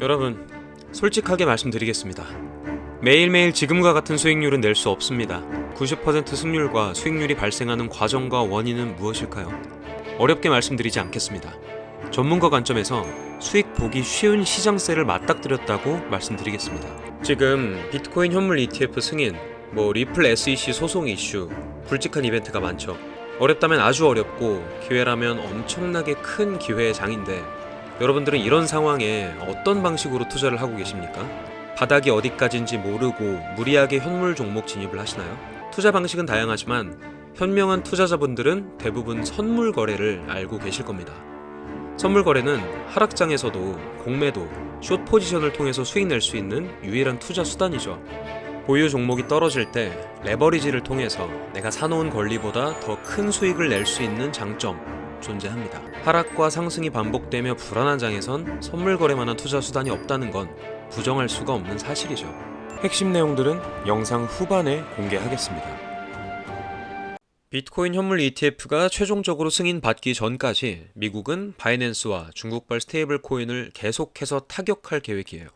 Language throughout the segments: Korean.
여러분, 솔직하게 말씀드리겠습니다. 매일매일 지금과 같은 수익률은 낼 수 없습니다. 90% 승률과 수익률이 발생하는 과정과 원인은 무엇일까요? 어렵게 말씀드리지 않겠습니다. 전문가 관점에서 수익 보기 쉬운 시장세를 맞닥뜨렸다고 말씀드리겠습니다. 지금 비트코인 현물 ETF 승인, 뭐 리플 SEC 소송 이슈, 굵직한 이벤트가 많죠. 어렵다면 아주 어렵고 기회라면 엄청나게 큰 기회의 장인데 여러분들은 이런 상황에 어떤 방식으로 투자를 하고 계십니까? 바닥이 어디까지인지 모르고 무리하게 현물 종목 진입을 하시나요? 투자 방식은 다양하지만 현명한 투자자분들은 대부분 선물 거래를 알고 계실 겁니다. 선물 거래는 하락장에서도 공매도, 숏 포지션을 통해서 수익 낼 수 있는 유일한 투자 수단이죠. 보유 종목이 떨어질 때 레버리지를 통해서 내가 사놓은 권리보다 더 큰 수익을 낼 수 있는 장점 존재합니다. 하락과 상승이 반복되며 불안한 장에선 선물 거래만한 투자 수단이 없다는 건 부정할 수가 없는 사실이죠. 핵심 내용들은 영상 후반에 공개하겠습니다. 비트코인 현물 ETF가 최종적으로 승인받기 전까지 미국은 바이낸스와 중국발 스테이블 코인을 계속해서 타격할 계획이에요.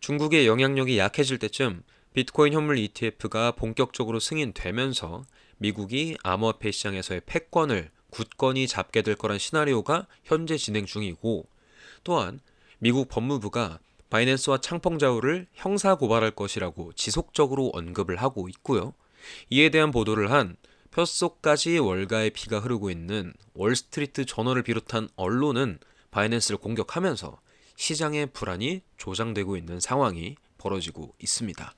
중국의 영향력이 약해질 때쯤 비트코인 현물 ETF가 본격적으로 승인되면서 미국이 암호화폐 시장에서의 패권을 굳건히 잡게 될 거란 시나리오가 현재 진행 중이고 또한 미국 법무부가 바이낸스와 창펑자우를 형사 고발할 것이라고 지속적으로 언급을 하고 있고요. 이에 대한 보도를 한 뼛속까지 월가의 피가 흐르고 있는 월스트리트 저널을 비롯한 언론은 바이낸스를 공격하면서 시장의 불안이 조장되고 있는 상황이 벌어지고 있습니다.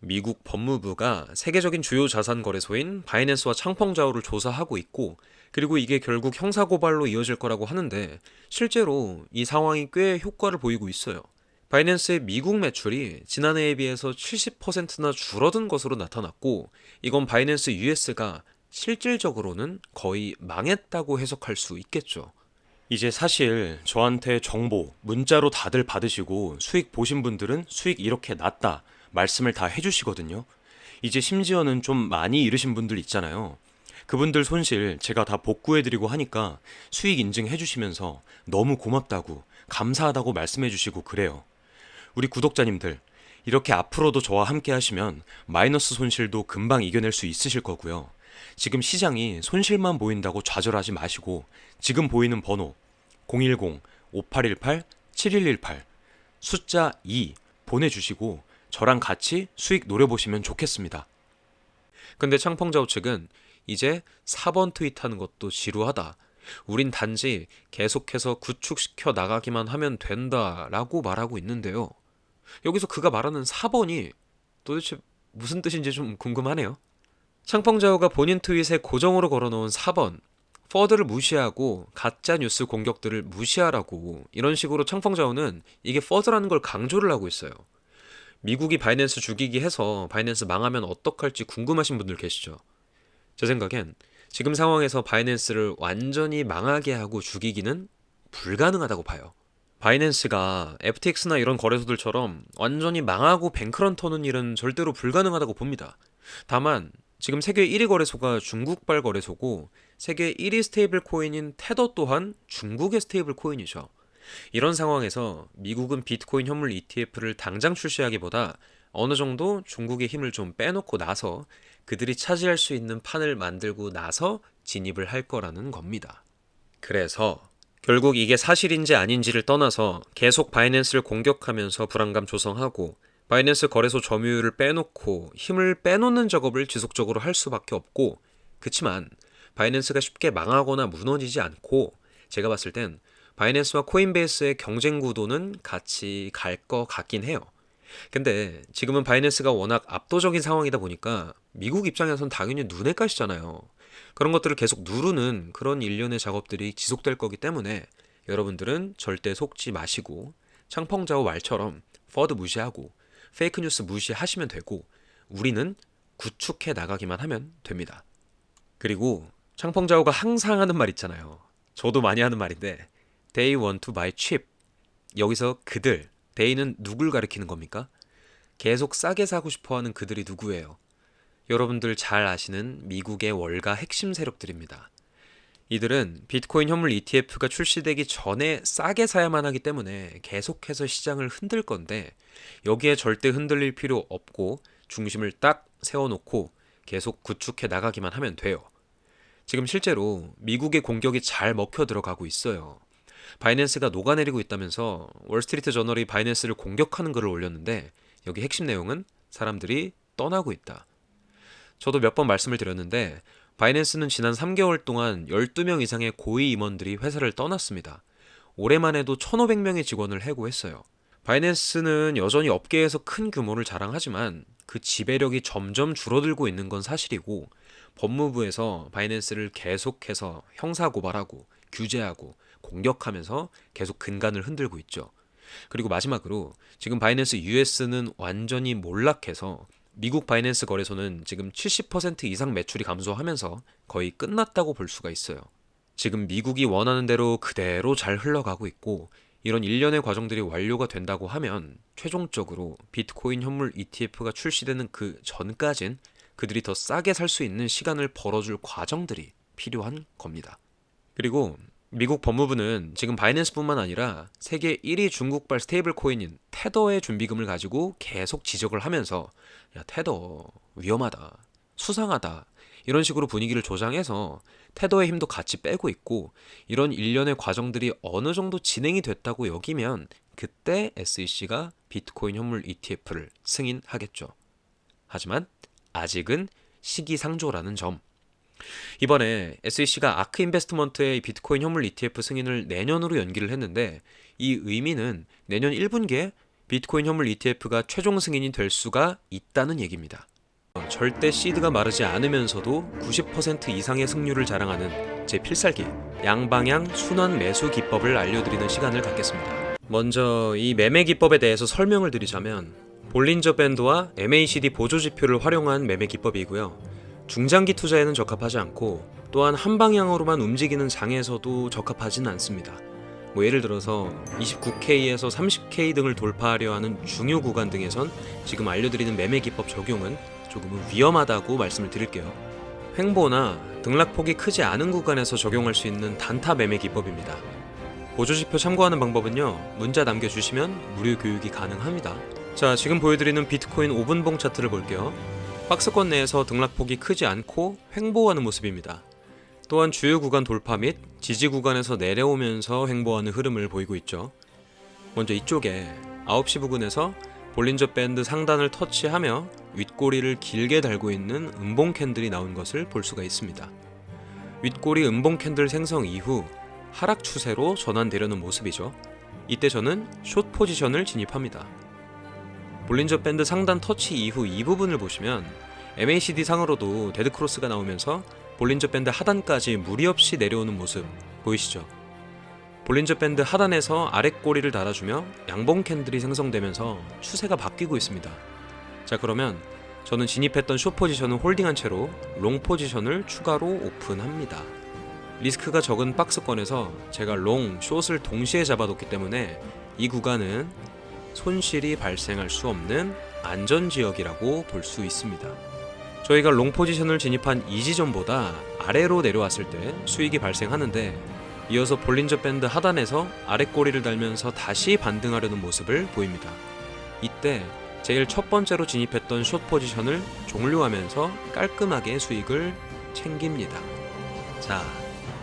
미국 법무부가 세계적인 주요 자산 거래소인 바이낸스와 창펑자오를 조사하고 있고 그리고 이게 결국 형사 고발로 이어질 거라고 하는데 실제로 이 상황이 꽤 효과를 보이고 있어요. 바이낸스의 미국 매출이 지난해에 비해서 70%나 줄어든 것으로 나타났고 이건 바이낸스 US가 실질적으로는 거의 망했다고 해석할 수 있겠죠. 이제 사실 저한테 정보 문자로 다들 받으시고 수익 보신 분들은 수익 이렇게 났다 말씀을 다 해주시거든요. 이제 심지어는 좀 많이 잃으신 분들 있잖아요. 그분들 손실 제가 다 복구해드리고 하니까 수익 인증해주시면서 너무 고맙다고 감사하다고 말씀해주시고 그래요. 우리 구독자님들 이렇게 앞으로도 저와 함께 하시면 마이너스 손실도 금방 이겨낼 수 있으실 거고요. 지금 시장이 손실만 보인다고 좌절하지 마시고 지금 보이는 번호 010-5818-7118 숫자 2 보내주시고 저랑 같이 수익 노려보시면 좋겠습니다. 근데 창펑자우 측은 이제 4번 트윗하는 것도 지루하다. 우린 단지 계속해서 구축시켜 나가기만 하면 된다 라고 말하고 있는데요. 여기서 그가 말하는 4번이 도대체 무슨 뜻인지 좀 궁금하네요. 창펑자오가 본인 트윗에 고정으로 걸어놓은 4번 퍼드를 무시하고 가짜 뉴스 공격들을 무시하라고 이런 식으로 창펑자오는 이게 퍼드라는 걸 강조를 하고 있어요. 미국이 바이낸스 죽이기 해서 바이낸스 망하면 어떡할지 궁금하신 분들 계시죠? 제 생각엔 지금 상황에서 바이낸스를 완전히 망하게 하고 죽이기는 불가능하다고 봐요. 바이낸스가 FTX나 이런 거래소들처럼 완전히 망하고 뱅크런 터는 일은 절대로 불가능하다고 봅니다. 다만 지금 세계 1위 거래소가 중국발 거래소고 세계 1위 스테이블 코인인 테더 또한 중국의 스테이블 코인이죠. 이런 상황에서 미국은 비트코인 현물 ETF를 당장 출시하기보다 어느 정도 중국의 힘을 좀 빼놓고 나서 그들이 차지할 수 있는 판을 만들고 나서 진입을 할 거라는 겁니다. 그래서 결국 이게 사실인지 아닌지를 떠나서 계속 바이낸스를 공격하면서 불안감 조성하고 바이낸스 거래소 점유율을 빼놓고 힘을 빼놓는 작업을 지속적으로 할 수밖에 없고 그치만 바이낸스가 쉽게 망하거나 무너지지 않고 제가 봤을 땐 바이낸스와 코인베이스의 경쟁 구도는 같이 갈 것 같긴 해요. 근데 지금은 바이낸스가 워낙 압도적인 상황이다 보니까 미국 입장에선 당연히 눈에 가시잖아요. 그런 것들을 계속 누르는 그런 일련의 작업들이 지속될 거기 때문에 여러분들은 절대 속지 마시고 창펑자오 말처럼 퍼드 무시하고 페이크 뉴스 무시하시면 되고 우리는 구축해 나가기만 하면 됩니다. 그리고 창펑자오가 항상 하는 말 있잖아요. 저도 많이 하는 말인데 They want to buy cheap. 여기서 그들, they는 누굴 가리키는 겁니까? 계속 싸게 사고 싶어 하는 그들이 누구예요? 여러분들 잘 아시는 미국의 월가 핵심 세력들입니다. 이들은 비트코인 현물 ETF가 출시되기 전에 싸게 사야만 하기 때문에 계속해서 시장을 흔들 건데 여기에 절대 흔들릴 필요 없고 중심을 딱 세워놓고 계속 구축해 나가기만 하면 돼요. 지금 실제로 미국의 공격이 잘 먹혀 들어가고 있어요. 바이낸스가 녹아내리고 있다면서 월스트리트 저널이 바이낸스를 공격하는 글을 올렸는데 여기 핵심 내용은 사람들이 떠나고 있다. 저도 몇 번 말씀을 드렸는데 바이낸스는 지난 3개월 동안 12명 이상의 고위 임원들이 회사를 떠났습니다. 올해만 해도 1,500명의 직원을 해고했어요. 바이낸스는 여전히 업계에서 큰 규모를 자랑하지만 그 지배력이 점점 줄어들고 있는 건 사실이고 법무부에서 바이낸스를 계속해서 형사 고발하고 규제하고 공격하면서 계속 근간을 흔들고 있죠. 그리고 마지막으로 지금 바이낸스 US는 완전히 몰락해서 미국 바이낸스 거래소는 지금 70% 이상 매출이 감소하면서 거의 끝났다고 볼 수가 있어요. 지금 미국이 원하는 대로 그대로 잘 흘러가고 있고 이런 일련의 과정들이 완료가 된다고 하면 최종적으로 비트코인 현물 ETF가 출시되는 그 전까진 그들이 더 싸게 살 수 있는 시간을 벌어줄 과정들이 필요한 겁니다. 그리고 미국 법무부는 지금 바이낸스뿐만 아니라 세계 1위 중국발 스테이블 코인인 테더의 준비금을 가지고 계속 지적을 하면서 야 테더 위험하다 수상하다 이런 식으로 분위기를 조장해서 테더의 힘도 같이 빼고 있고 이런 일련의 과정들이 어느 정도 진행이 됐다고 여기면 그때 SEC가 비트코인 현물 ETF를 승인하겠죠. 하지만 아직은 시기상조라는 점. 이번에 SEC가 아크 인베스트먼트의 비트코인 현물 ETF 승인을 내년으로 연기를 했는데 이 의미는 내년 1분기에 비트코인 현물 ETF가 최종 승인이 될 수가 있다는 얘기입니다. 절대 시드가 마르지 않으면서도 90% 이상의 승률을 자랑하는 제 필살기 양방향 순환 매수 기법을 알려드리는 시간을 갖겠습니다. 먼저 이 매매 기법에 대해서 설명을 드리자면 볼린저 밴드와 MACD 보조 지표를 활용한 매매 기법이고요. 중장기 투자에는 적합하지 않고 또한 한 방향으로만 움직이는 장에서도 적합하진 않습니다. 뭐 예를 들어서 29K에서 30K 등을 돌파하려 하는 중요 구간 등에선 지금 알려드리는 매매 기법 적용은 조금은 위험하다고 말씀을 드릴게요. 횡보나 등락폭이 크지 않은 구간에서 적용할 수 있는 단타 매매 기법입니다. 보조지표 참고하는 방법은요, 문자 남겨주시면 무료 교육이 가능합니다. 자, 지금 보여드리는 비트코인 5분봉 차트를 볼게요. 박스권 내에서 등락폭이 크지 않고 횡보하는 모습입니다. 또한 주요 구간 돌파 및 지지 구간에서 내려오면서 횡보하는 흐름을 보이고 있죠. 먼저 이쪽에 9시 부근에서 볼린저 밴드 상단을 터치하며 윗꼬리를 길게 달고 있는 음봉 캔들이 나온 것을 볼 수가 있습니다. 윗꼬리 음봉 캔들 생성 이후 하락 추세로 전환되려는 모습이죠. 이때 저는 숏 포지션을 진입합니다. 볼린저 밴드 상단 터치 이후 이 부분을 보시면 MACD 상으로도 데드크로스가 나오면서 볼린저 밴드 하단까지 무리 없이 내려오는 모습 보이시죠? 볼린저 밴드 하단에서 아래 꼬리를 달아주며 양봉 캔들이 생성되면서 추세가 바뀌고 있습니다. 자 그러면 저는 진입했던 숏 포지션을 홀딩한 채로 롱 포지션을 추가로 오픈합니다. 리스크가 적은 박스권에서 제가 롱, 숏을 동시에 잡아뒀기 때문에 이 구간은 손실이 발생할 수 없는 안전 지역이라고 볼 수 있습니다. 저희가 롱 포지션을 진입한 이 지점보다 아래로 내려왔을 때 수익이 발생하는데 이어서 볼린저 밴드 하단에서 아래 꼬리를 달면서 다시 반등하려는 모습을 보입니다. 이때 제일 첫 번째로 진입했던 숏 포지션을 종료하면서 깔끔하게 수익을 챙깁니다. 자,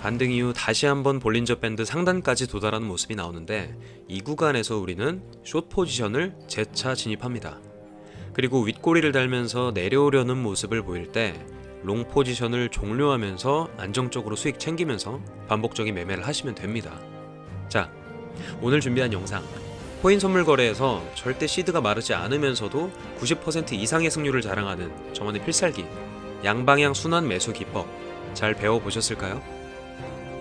반등 이후 다시 한번 볼린저 밴드 상단까지 도달하는 모습이 나오는데 이 구간에서 우리는 숏 포지션을 재차 진입합니다. 그리고 윗꼬리를 달면서 내려오려는 모습을 보일 때 롱 포지션을 종료하면서 안정적으로 수익 챙기면서 반복적인 매매를 하시면 됩니다. 자, 오늘 준비한 영상 코인 선물 거래에서 절대 시드가 마르지 않으면서도 90% 이상의 승률을 자랑하는 저만의 필살기 양방향 순환 매수 기법 잘 배워 보셨을까요?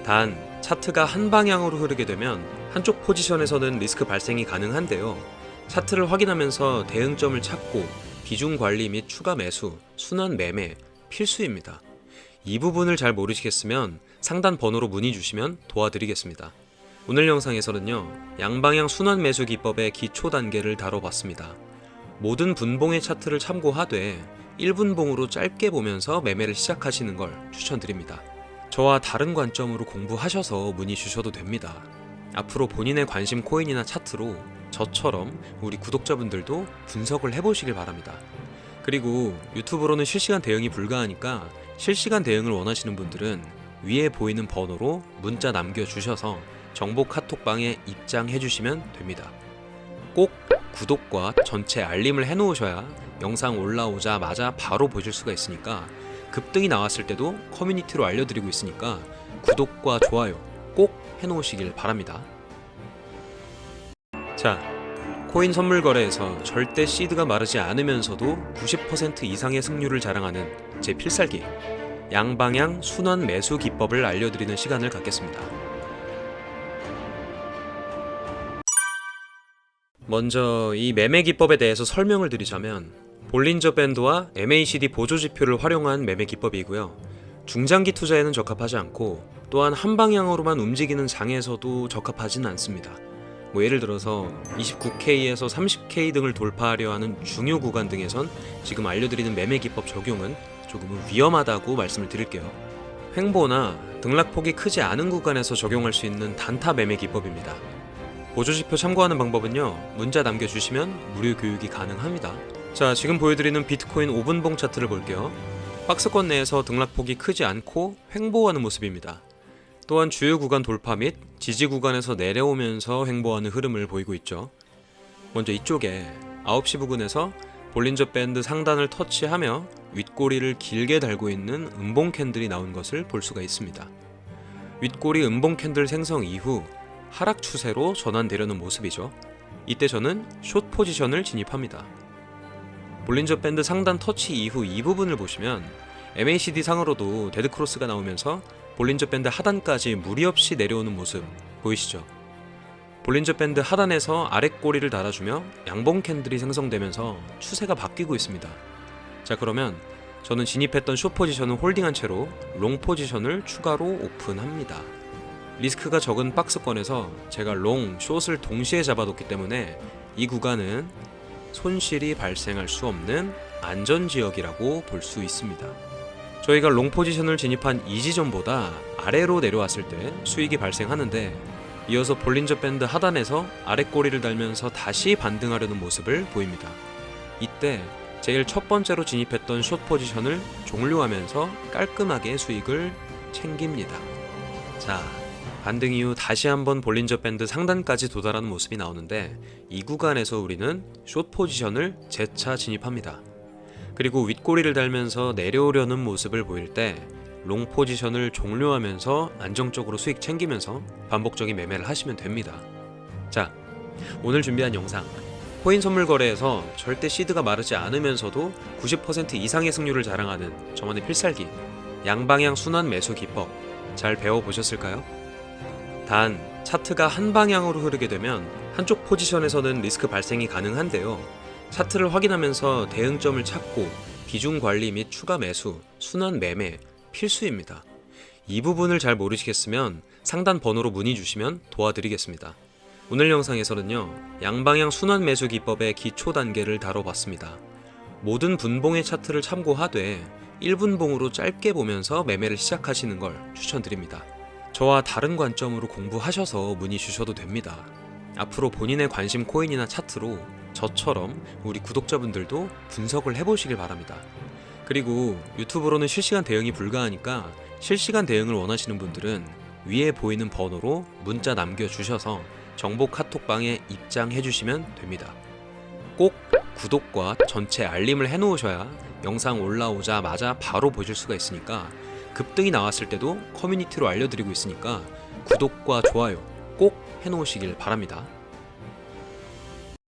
단 차트가 한 방향으로 흐르게 되면 한쪽 포지션에서는 리스크 발생이 가능한데요. 차트를 확인하면서 대응점을 찾고 비중 관리 및 추가 매수, 순환 매매 필수입니다. 이 부분을 잘 모르시겠으면 상단 번호로 문의 주시면 도와드리겠습니다. 오늘 영상에서는요, 양방향 순환 매수 기법의 기초 단계를 다뤄봤습니다. 모든 분봉의 차트를 참고하되 1분봉으로 짧게 보면서 매매를 시작하시는 걸 추천드립니다. 저와 다른 관점으로 공부하셔서 문의 주셔도 됩니다. 앞으로 본인의 관심 코인이나 차트로 저처럼 우리 구독자분들도 분석을 해보시길 바랍니다. 그리고 유튜브로는 실시간 대응이 불가하니까 실시간 대응을 원하시는 분들은 위에 보이는 번호로 문자 남겨주셔서 정보 카톡방에 입장해 주시면 됩니다. 꼭 구독과 전체 알림을 해놓으셔야 영상 올라오자마자 바로 보실 수가 있으니까 급등이 나왔을 때도 커뮤니티로 알려드리고 있으니까 구독과 좋아요 꼭 해놓으시길 바랍니다. 자, 코인 선물 거래에서 절대 시드가 마르지 않으면서도 90% 이상의 승률을 자랑하는 제 필살기 양방향 순환 매수 기법을 알려드리는 시간을 갖겠습니다. 먼저 이 매매 기법에 대해서 설명을 드리자면 볼린저 밴드와 MACD 보조 지표를 활용한 매매 기법이고요. 중장기 투자에는 적합하지 않고 또한 한 방향으로만 움직이는 장에서도 적합하진 않습니다. 뭐 예를 들어서 29K에서 30K 등을 돌파하려 하는 중요 구간 등에선 지금 알려드리는 매매 기법 적용은 조금은 위험하다고 말씀을 드릴게요. 횡보나 등락폭이 크지 않은 구간에서 적용할 수 있는 단타 매매 기법입니다. 보조지표 참고하는 방법은요. 문자 남겨주시면 무료 교육이 가능합니다. 자, 지금 보여드리는 비트코인 5분봉 차트를 볼게요. 박스권 내에서 등락폭이 크지 않고 횡보하는 모습입니다. 또한 주요 구간 돌파 및 지지 구간에서 내려오면서 횡보하는 흐름을 보이고 있죠. 먼저 이쪽에 9시 부근에서 볼린저 밴드 상단을 터치하며 윗꼬리를 길게 달고 있는 음봉 캔들이 나온 것을 볼 수가 있습니다. 윗꼬리 음봉 캔들 생성 이후 하락 추세로 전환되려는 모습이죠. 이때 저는 숏 포지션을 진입합니다. 볼린저 밴드 상단 터치 이후 이 부분을 보시면 MACD 상으로도 데드 크로스가 나오면서 볼린저 밴드 하단까지 무리 없이 내려오는 모습 보이시죠? 볼린저 밴드 하단에서 아래 꼬리를 달아주며 양봉 캔들이 생성되면서 추세가 바뀌고 있습니다. 자 그러면 저는 진입했던 숏 포지션을 홀딩한 채로 롱 포지션을 추가로 오픈합니다. 리스크가 적은 박스권에서 제가 롱, 숏을 동시에 잡아뒀기 때문에 이 구간은 손실이 발생할 수 없는 안전 지역이라고 볼 수 있습니다. 저희가 롱 포지션을 진입한 이 지점보다 아래로 내려왔을 때 수익이 발생하는데 이어서 볼린저 밴드 하단에서 아래 꼬리를 달면서 다시 반등하려는 모습을 보입니다. 이때 제일 첫 번째로 진입했던 숏 포지션을 종료하면서 깔끔하게 수익을 챙깁니다. 자, 반등 이후 다시 한번 볼린저 밴드 상단까지 도달하는 모습이 나오는데 이 구간에서 우리는 숏 포지션을 재차 진입합니다. 그리고 윗꼬리를 달면서 내려오려는 모습을 보일 때 롱 포지션을 종료하면서 안정적으로 수익 챙기면서 반복적인 매매를 하시면 됩니다. 자, 오늘 준비한 영상 코인 선물 거래에서 절대 시드가 마르지 않으면서도 90% 이상의 승률을 자랑하는 저만의 필살기 양방향 순환 매수 기법 잘 배워보셨을까요? 단 차트가 한 방향으로 흐르게 되면 한쪽 포지션에서는 리스크 발생이 가능한데요. 차트를 확인하면서 대응점을 찾고 비중 관리 및 추가 매수, 순환 매매 필수입니다. 이 부분을 잘 모르시겠으면 상단 번호로 문의 주시면 도와드리겠습니다. 오늘 영상에서는요, 양방향 순환 매수 기법의 기초 단계를 다뤄봤습니다. 모든 분봉의 차트를 참고하되 1분봉으로 짧게 보면서 매매를 시작하시는 걸 추천드립니다. 저와 다른 관점으로 공부하셔서 문의 주셔도 됩니다. 앞으로 본인의 관심 코인이나 차트로 저처럼 우리 구독자분들도 분석을 해보시길 바랍니다. 그리고 유튜브로는 실시간 대응이 불가하니까 실시간 대응을 원하시는 분들은 위에 보이는 번호로 문자 남겨주셔서 정보 카톡방에 입장해 주시면 됩니다. 꼭 구독과 전체 알림을 해놓으셔야 영상 올라오자마자 바로 보실 수가 있으니까 급등이 나왔을 때도 커뮤니티로 알려드리고 있으니까 구독과 좋아요 꼭 해놓으시길 바랍니다.